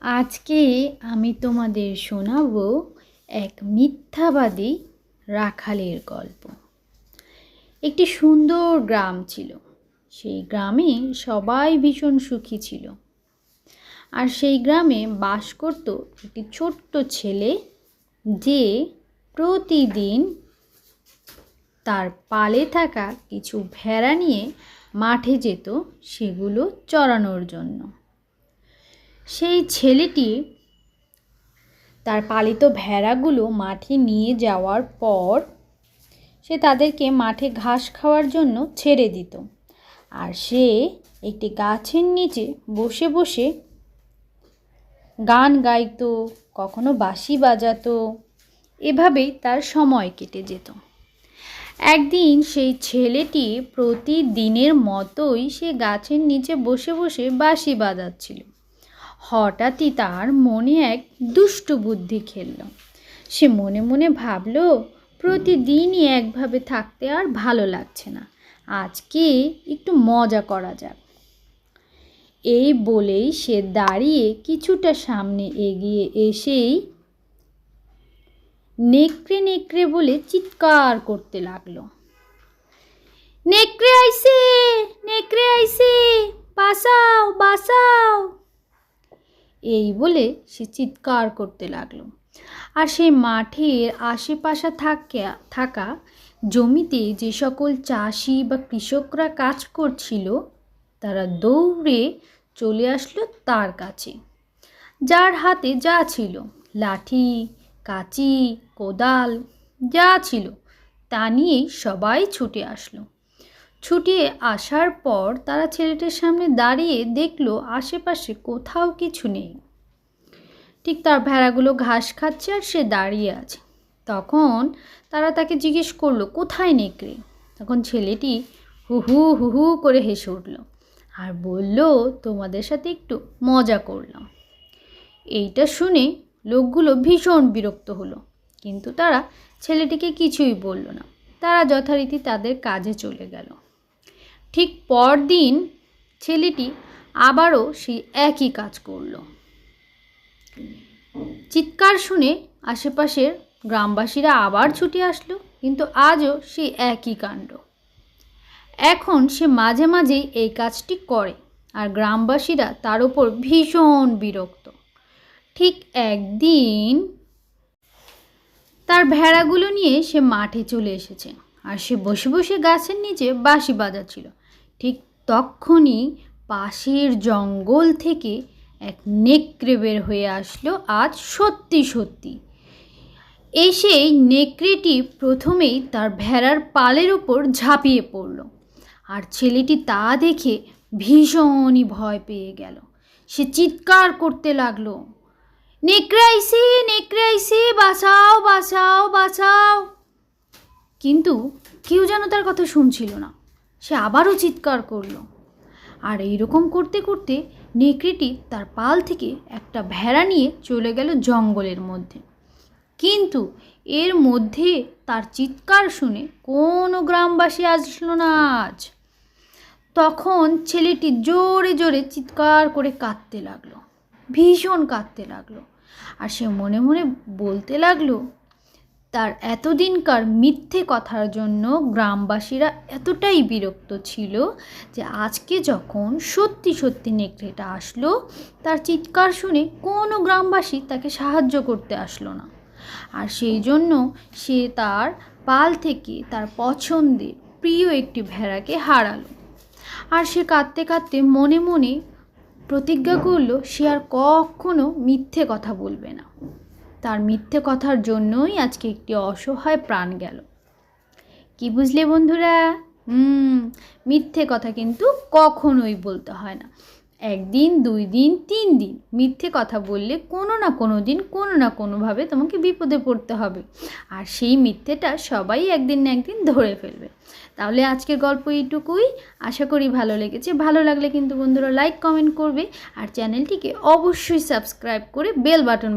আজকে আমি তোমাদের শোনাবো এক মিথ্যাবাদী রাখালের গল্প। একটি সুন্দর গ্রাম ছিল। সেই গ্রামে সবাই ভীষণ সুখী ছিল। আর সেই গ্রামে বাস করত একটি ছোট্ট ছেলে যে প্রতিদিন তার পালে থাকা কিছু ভেড়া নিয়ে মাঠে যেত, সেগুলো চড়ানোর জন্য। সেই ছেলেটি তার পালিত ভেড়াগুলো মাঠে নিয়ে যাওয়ার পর সে তাদেরকে মাঠে ঘাস খাওয়ার জন্য ছেড়ে দিত। আর সে একটি গাছের নিচে বসে বসে গান গাইতো, কখনো বাঁশি বাজাতো, এভাবেই তার সময় কেটে যেত। একদিন সেই ছেলেটি প্রতিদিনের মতোই সে গাছের নিচে বসে বসে বাঁশি বাজাচ্ছিল। হঠাৎই তার মনে এক দুষ্ট বুদ্ধি খেলল। সে মনে মনে ভাবল, প্রতিদিনই একভাবে থাকতে আর ভালো লাগছে না। আজকে একটু মজা করা যাক। এই বলেই সে দাঁড়িয়ে কিছুটা সামনে এগিয়ে এসেই নেকড়ে নেকড়ে বলে চিৎকার করতে লাগল। নেকড়ে আইসে নেকড়ে আইসে বাসাও বাসাও এই বলে সে চিৎকার করতে লাগল। আর সেই মাঠের আশেপাশে থাকা থাকা জমিতে যে সকল চাষি বা কৃষকরা কাজ করছিল, তারা দৌড়ে চলে আসলো তার কাছে। যার হাতে যা ছিল, লাঠি, কাঁচি, কোদাল, যা ছিল, তা নিয়েই সবাই ছুটে আসলো। ছুটে আসার পর তারা ছেলেটির সামনে দাঁড়িয়ে দেখল আশেপাশে কোথাও কিছু নেই। ঠিক তার ভেড়াগুলো ঘাস খাচ্ছে আর সে দাঁড়িয়ে আছে। তখন তারা তাকে জিজ্ঞেস করল, কোথায় নেকড়ে? তখন ছেলেটি হু হু হু হু করে হেসে উঠল আর বলল, তোমাদের সাথে একটু মজা করলাম। এইটা শুনে লোকগুলো ভীষণ বিরক্ত হলো। কিন্তু তারা ছেলেটিকে কিছুই বলল না। তারা যথারীতি তাদের কাজে চলে গেল। ঠিক পরদিন ছেলেটি আবারও সেই একই কাজ করল। চিৎকার শুনে আশেপাশের গ্রামবাসীরা আবার ছুটে আসলো, কিন্তু আজও সেই একই কাণ্ড। এখন সে মাঝে মাঝেই এই কাজটি করে আর গ্রামবাসীরা তার উপর ভীষণ বিরক্ত। ঠিক একদিন তার ভেড়াগুলো নিয়ে সে মাঠে চলে এসেছে আর সে বসে বসে গাছের নিচে বাঁশি বাজাচ্ছিল। ঠিক তখনই পাশের জঙ্গল থেকে এক নেকড়ে বের হয়ে আসলো আজ সত্যি সত্যি। এসেই নেকড়েটি প্রথমেই তার ভেড়ার পালের ওপর ঝাঁপিয়ে পড়ল আর ছেলেটি তা দেখে ভীষণই ভয় পেয়ে গেল। সে চিৎকার করতে লাগল, নেকড়ে আইসি নেকড়ে আইসি বাঁচাও বাঁচাও বাঁচাও। কিন্তু কেউ যেন তার কথা শুনছিল না। সে আবারও চিৎকার করল। আর এইরকম করতে করতে নেকড়েটি তার পাল থেকে একটা ভেড়া নিয়ে চলে গেল জঙ্গলের মধ্যে। কিন্তু এর মধ্যে তার চিৎকার শুনে কোনো গ্রামবাসী আসলো না আজ। তখন ছেলেটি জোরে জোরে চিৎকার করে কাঁদতে লাগল, ভীষণ কাঁদতে লাগল। আর সে মনে মনে বলতে লাগল তার এতদিনকার মিথ্যে কথার জন্য গ্রামবাসীরা এতটাই বিরক্ত ছিল যে আজকে যখন সত্যি সত্যি নেকড়েটা আসলো, তার চিৎকার শুনে কোনো গ্রামবাসী তাকে সাহায্য করতে আসলো না। আর সেই জন্য সে তার পাল থেকে তার পছন্দের প্রিয় একটি ভেড়াকে হারালো। আর সে কাঁদতে কাঁদতে মনে মনে প্রতিজ্ঞা করল, সে আর কখনো মিথ্যে কথা বলবে না। তার মিথ্যে কথার জন্যই আজকে একটি অসহায় প্রাণ গেল। কি বুঝলে বন্ধুরা? হুম, মিথ্যে কথা কিন্তু কখনোই বলতে হয় না। একদিন, দুই দিন, তিন দিন মিথ্যে কথা বললে কোনো না কোনো দিন কোনো না কোনোভাবে তোমাকে বিপদে পড়তে হবে। আর সেই মিথ্যেটা সবাই একদিন না একদিন ধরে ফেলবে। তাহলে আজকের গল্প এইটুকুই। আশা করি ভালো লেগেছে। ভালো লাগলে কিন্তু বন্ধুরা লাইক কমেন্ট করবে। আর চ্যানেলটিকে অবশ্যই সাবস্ক্রাইব করে বেল বাটন